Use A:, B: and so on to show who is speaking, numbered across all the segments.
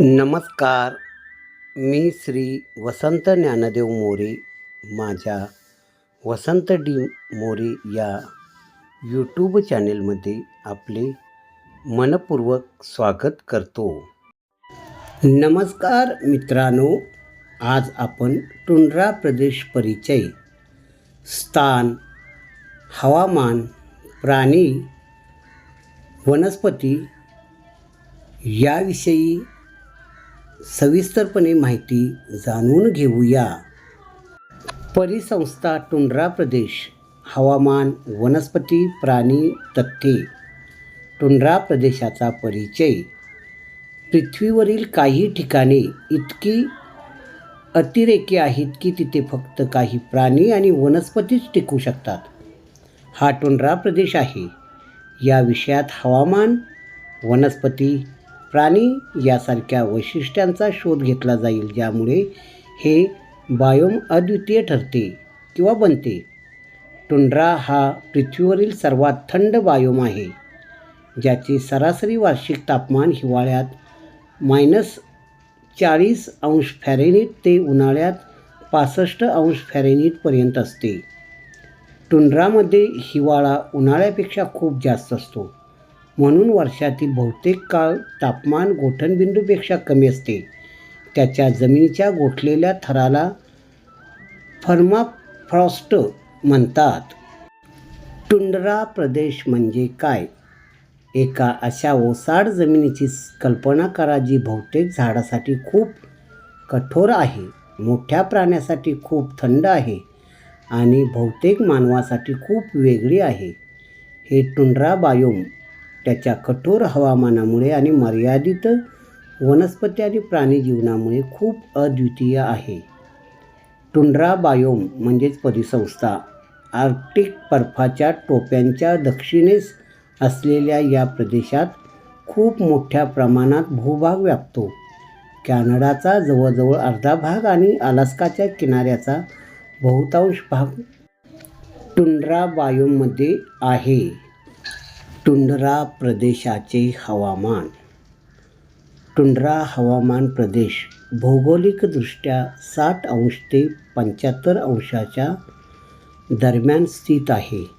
A: नमस्कार. मी श्री वसंत ज्ञानदेव मोरे. माझ्या वसंत डी मोरे या यूट्यूब चॅनेलमध्ये आपले मनपूर्वक स्वागत करतो. नमस्कार मित्रांनो. आज आपण टुंड्रा प्रदेश परिचय स्थान हवामान प्राणी वनस्पती याविषयी सविस्तरपणे माहिती जाणून घेऊया. परिसंस्था टुंड्रा प्रदेश हवामान वनस्पती प्राणी तथ्ये टुंड्रा प्रदेशाचा परिचय. पृथ्वीवरील काही ठिकाणे इतकी अतिरेकी आहेत की तिथे फक्त काही प्राणी आणि वनस्पतीच टिकू शकतात. हा टुंड्रा प्रदेश आहे. या विषयात हवामान वनस्पती प्राणी यासारख्या वैशिष्ट्यांचा शोध घेतला जाईल ज्यामुळे हे बायोम अद्वितीय ठरते किंवा बनते. टुंड्रा हा पृथ्वीवरील सर्वात थंड बायोम आहे ज्याचे सरासरी वार्षिक तापमान हिवाळ्यात मायनस चाळीस अंश फॅरेनीट ते उन्हाळ्यात पासष्ट अंश फॅरेनीटपर्यंत असते. टुंड्रामध्ये हिवाळा उन्हाळ्यापेक्षा खूप जास्त असतो. म्हणून वर्षातील बहुतेक काळ तापमान गोठणबिंदूपेक्षा कमी असते. त्याच्या जमिनीच्या गोठलेल्या थराला फर्माफ्रॉस्ट म्हणतात. टुंड्रा प्रदेश म्हणजे काय? एका अशा ओसाड जमिनीची कल्पना करा जी बहुतेक झाडासाठी खूप कठोर आहे मोठ्या प्राण्यासाठी खूप थंड आहे आणि बहुतेक मानवासाठी खूप वेगळी आहे. हे टुंड्रा बायोम त्याच्या कठोर हवामानामुळे आणि मर्यादित वनस्पती आणि प्राणी जीवनामुळे खूप अद्वितीय आहे. टुंड्रा बायोम म्हणजेच परिसंस्था आर्क्टिक बर्फाच्या टोप्यांच्या दक्षिणेस असलेल्या या प्रदेशात खूप मोठ्या प्रमाणात भूभाग व्यापतो. कॅनडाचा जवळजवळ अर्धा भाग आणि अलास्काच्या किनाऱ्याचा बहुतांश भाग टुंड्रा बायोममध्ये आहे. टुंडरा प्रदेशाचे हवामान. टुंड्रा हवामान प्रदेश भौगोलिकदृष्ट्या साठ अंश ते पंच्याहत्तर अंशाच्या दरम्यान स्थित आहे.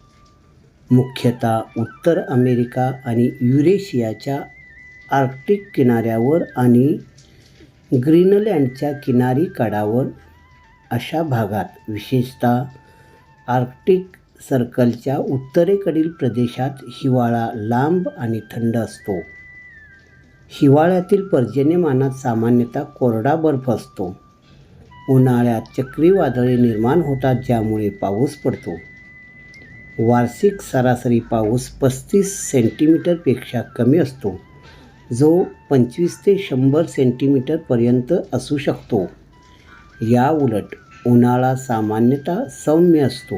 A: मुख्यतः उत्तर अमेरिका आणि युरेशियाच्या आर्क्टिक किनाऱ्यावर आणि ग्रीनलँडच्या किनारी कडावर अशा भागात विशेषतः आर्क्टिक सर्कलच्या उत्तरेकडील प्रदेशात हिवाळा लांब आणि थंड असतो. हिवाळ्यातील पर्जन्यमानात सामान्यतः कोरडा बर्फ असतो. उन्हाळ्यात चक्रीवादळे निर्माण होतात ज्यामुळे पाऊस पडतो. वार्षिक सरासरी पाऊस पस्तीस सेंटीमीटरपेक्षा कमी असतो जो पंचवीस ते शंभर सेंटीमीटरपर्यंत असू शकतो. या उलट उन्हाळा सामान्यतः सौम्य असतो.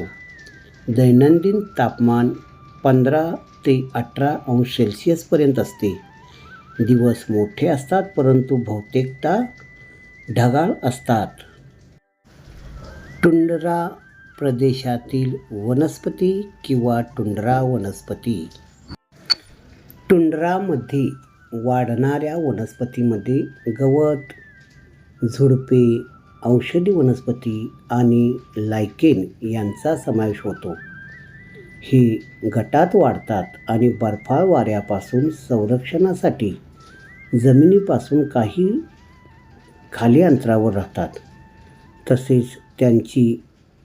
A: दैनंदिन तापमान पंधरा ते अठरा अंश सेल्सिअसपर्यंत असते. दिवस मोठे असतात परंतु बहुतेकदा ढगाळ असतात. टुंडरा प्रदेशातील वनस्पती किंवा टुंड्रा वनस्पती. टुंड्रामध्ये वाढणाऱ्या वनस्पतीमध्ये गवत झुडपे औषधी वनस्पती आणि लायकेन यांचा समावेश होतो. ही गटात वाढतात आणि बर्फाळ वाऱ्यापासून संरक्षणासाठी जमिनीपासून काही खाली अंतरावर राहतात. तसेच त्यांची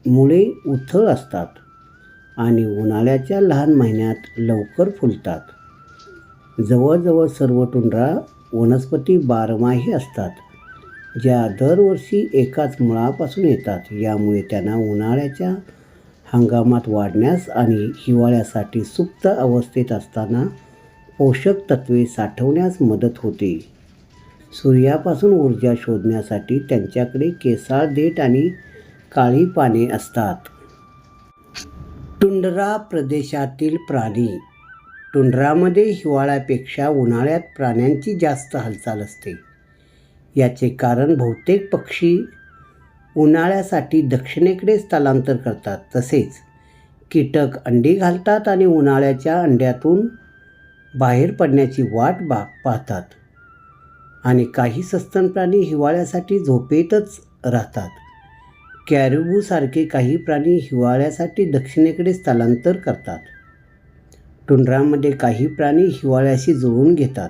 A: मुळे उथळ असतात आणि उन्हाळ्याच्या लहान महिन्यात लवकर फुलतात. जवळजवळ सर्व टुंड्रा वनस्पती बारमाही असतात. ज्या दरवर्षी एकाच मुळापासून येतात यामुळे त्यांना उन्हाळ्याच्या हंगामात वाढण्यास आणि हिवाळ्यासाठी सुप्त अवस्थेत असताना पोषक तत्वे साठवण्यास मदत होते. सूर्यापासून ऊर्जा शोधण्यासाठी त्यांच्याकडे केसाळ देठ आणि काळी पाने असतात. टुंड्रा प्रदेशातील प्राणी. टुंड्रामध्ये हिवाळ्यापेक्षा उन्हाळ्यात प्राण्यांची जास्त हालचाल असते. याचे कारण बहुतेक पक्षी उन्हाळ्यासाठी दक्षिणेकडे स्थलांतर करतात. तसेच कीटक अंडी घालतात आणि उन्हाळ्याच्या अंड्यातून बाहेर पडण्याची वाट बा पाहतात. आणि काही सस्तन प्राणी हिवाळ्यासाठी झोपेतच राहतात. कॅरिबूसारखे काही प्राणी हिवाळ्यासाठी दक्षिणेकडे स्थलांतर करतात. टुंड्रामध्ये काही प्राणी हिवाळ्याशी जुळून घेतात.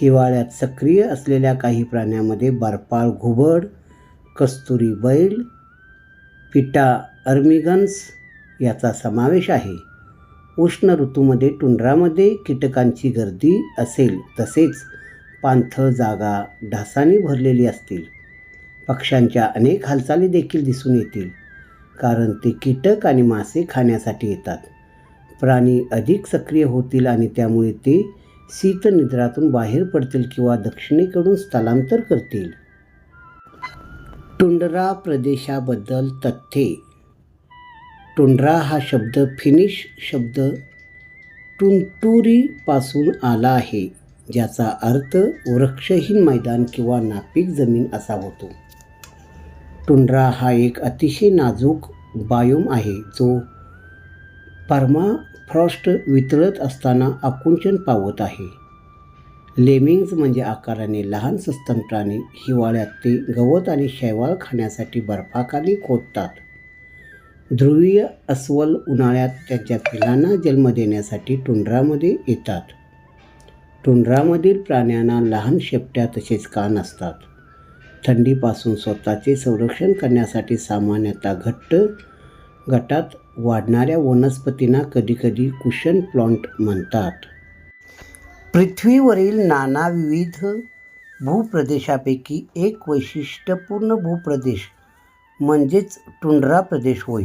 A: हिवाळ्यात सक्रिय असलेल्या काही प्राण्यांमध्ये बर्पाळ घुबड कस्तुरी बैल पिटा अर्मिगन्स याचा समावेश आहे. उष्ण ऋतूमध्ये टुंड्रामध्ये कीटकांची गर्दी असेल तसेच पाणथळ जागा ढासाने भरलेली असतील. पक्ष्यांच्या अनेक हालचाली देखील दिसून येतील कारण ते कीटक आणि मासे खाण्यासाठी येतात. प्राणी अधिक सक्रिय होतील आणि त्यामुळे ते शीतनिद्रातून बाहेर पडतील किंवा दक्षिणेकडून स्थलांतर करतील. टुंड्रा प्रदेशाबद्दल तथ्ये. टुंड्रा हा शब्द फिनिश शब्द टुंटुरीपासून आला आहे ज्याचा अर्थ वृक्षहीन मैदान किंवा नापीक जमीन असा होतो टुंड्रा हा एक अतिशय नाजूक बायोम आहे जो परमाफ्रॉस्ट वितळत असताना आकुंचन पावत आहे. लेमिंग्ज म्हणजे आकाराने लहान सस्तन प्राणी हिवाळ्यात ते गवत आणि शैवाळ खाण्यासाठी बर्फाखाली खोदतात. ध्रुवीय अस्वल उन्हाळ्यात त्यांच्या पिलांना जन्म देण्यासाठी टुंड्रामध्ये येतात. टुंड्रामधील प्राण्यांना लहान शेपट्या तसेच कान असतात. थंडीपासून स्वतःचे संरक्षण करण्यासाठी सामान्यतः घट्ट गटात वाढणाऱ्या वनस्पतींना कधीकधी कुशन प्लांट म्हणतात. पृथ्वीवरील नाना विविध भूप्रदेशापैकी एक वैशिष्ट्यपूर्ण भूप्रदेश म्हणजेच टुंड्रा प्रदेश होय.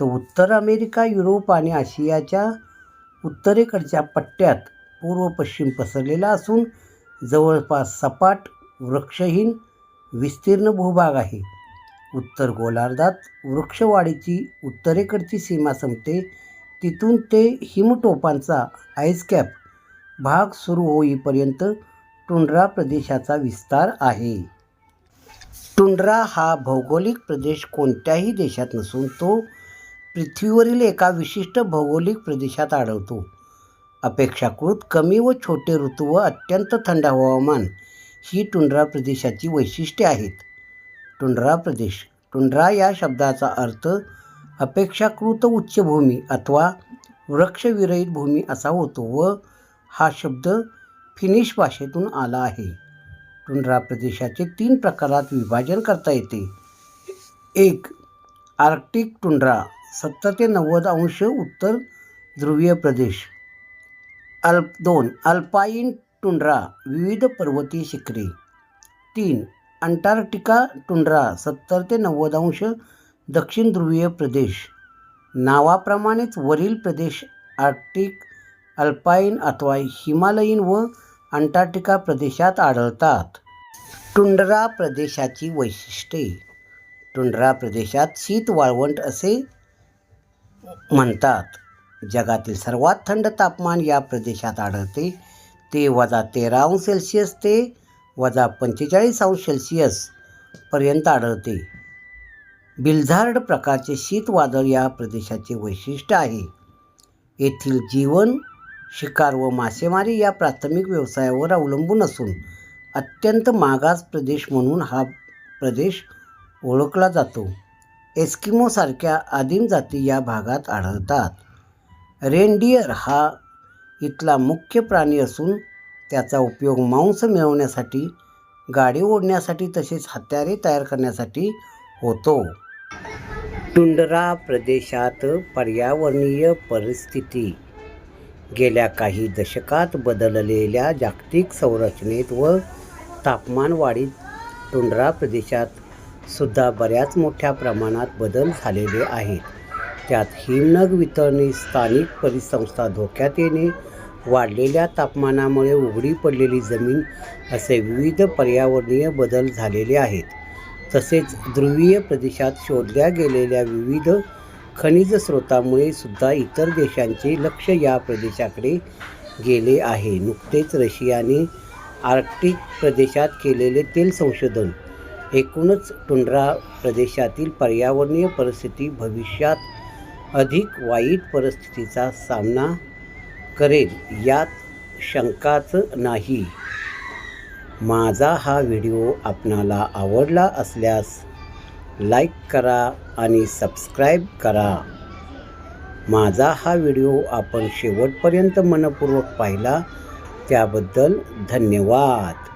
A: तो उत्तर अमेरिका युरोप आणि आशियाच्या उत्तरेकडच्या पट्ट्यात पूर्व पश्चिम पसरलेला असून जवळपास सपाट वृक्षहीन विस्तीर्ण भूभाग आहे. उत्तर गोलार्धात वृक्षवाढीची उत्तरेकडची सीमा संपते. तिथून ते हिमटोपांचा आईसकॅप भाग सुरू होईपर्यंत टुंड्रा प्रदेशाचा विस्तार आहे. टुंड्रा हा भौगोलिक प्रदेश कोणत्याही देशात नसून तो पृथ्वीवरील एका विशिष्ट भौगोलिक प्रदेशात आढळतो. अपेक्षाकृत कमी व छोटे ऋतू व अत्यंत थंड हवामान ही टुंड्रा प्रदेशाची वैशिष्ट्ये आहेत. टुंड्रा प्रदेश. टुंड्रा या शब्दाचा अर्थ अपेक्षाकृत उच्चभूमी अथवा वृक्षविरहित भूमी असा होतो व हा शब्द फिनिश भाषेतून आला आहे. टुंड्रा प्रदेशाचे तीन प्रकारात विभाजन करता येते. एक आर्क्टिक टुंड्रा सत्तर ते नव्वद अंश उत्तर ध्रुवीय प्रदेश. अल्प दोन अल्पाईन टुंड्रा विविध पर्वतीय शिखरे. तीन अंटार्क्टिका टुंड्रा सत्तर ते नव्वद अंश दक्षिण ध्रुवीय प्रदेश. नावाप्रमाणेच वरील प्रदेश आर्क्टिक अल्पाईन अथवा हिमालयीन व अंटार्क्टिका प्रदेशात आढळतात. टुंड्रा प्रदेशाची वैशिष्ट्ये. टुंड्रा प्रदेशात शीत वाळवंट असे म्हणतात. जगातील सर्वात थंड तापमान या प्रदेशात आढळते. ते वजा तेरा अंश सेल्सिअस ते वजा पंचेचाळीस अंश सेल्सिअस पर्यंत आढळते. बिल्झार्ड प्रकारचे शीतवादळ या प्रदेशाचे वैशिष्ट्य आहे. येथील जीवन शिकार व मासेमारी या प्राथमिक व्यवसायावर अवलंबून असून अत्यंत मागास प्रदेश म्हणून हा प्रदेश ओळखला जातो. एस्किमोसारख्या आदिम जाती या भागात आढळतात. रेनडियर हा इथला मुख्य प्राणी असून त्याचा उपयोग मांस मिळवण्यासाठी गाडी ओढण्यासाठी तसेच हत्यारे तयार करण्यासाठी होतो. टुंडरा प्रदेशात पर्यावरणीय परिस्थिती. गेल्या काही दशकात बदललेल्या जागतिक संरचनेत व तापमान वाढीत प्रदेशात सुद्धा बऱ्याच मोठ्या प्रमाणात बदल झालेले आहेत. त्यात हिमनग वितळणे स्थानिक परिसंस्था धोक्यात येणे वाढलेल्या तापमानामुळे उघडी पडलेली जमीन असे विविध पर्यावरणीय बदल झालेले आहेत. तसेच ध्रुवीय प्रदेशात शोधल्या गेलेल्या विविध खनिज स्रोतामुळे सुद्धा इतर देशांचे लक्ष या प्रदेशाकडे गेले आहे. नुकतेच रशियाने आर्क्टिक प्रदेशात केलेले तेल संशोधन एकूणच टुंड्रा प्रदेशातील पर्यावरणीय परिस्थिती भविष्यात अधिक वाईट परिस्थितीचा सामना करेल यात शंकाच नाही. माझा हा व्हिडिओ आपणाला आवडला असल्यास लाईक करा आणि सबस्क्राईब करा. माझा हा व्हिडिओ आपण शेवटपर्यंत मनपूर्वक पाहिला त्याबद्दल धन्यवाद.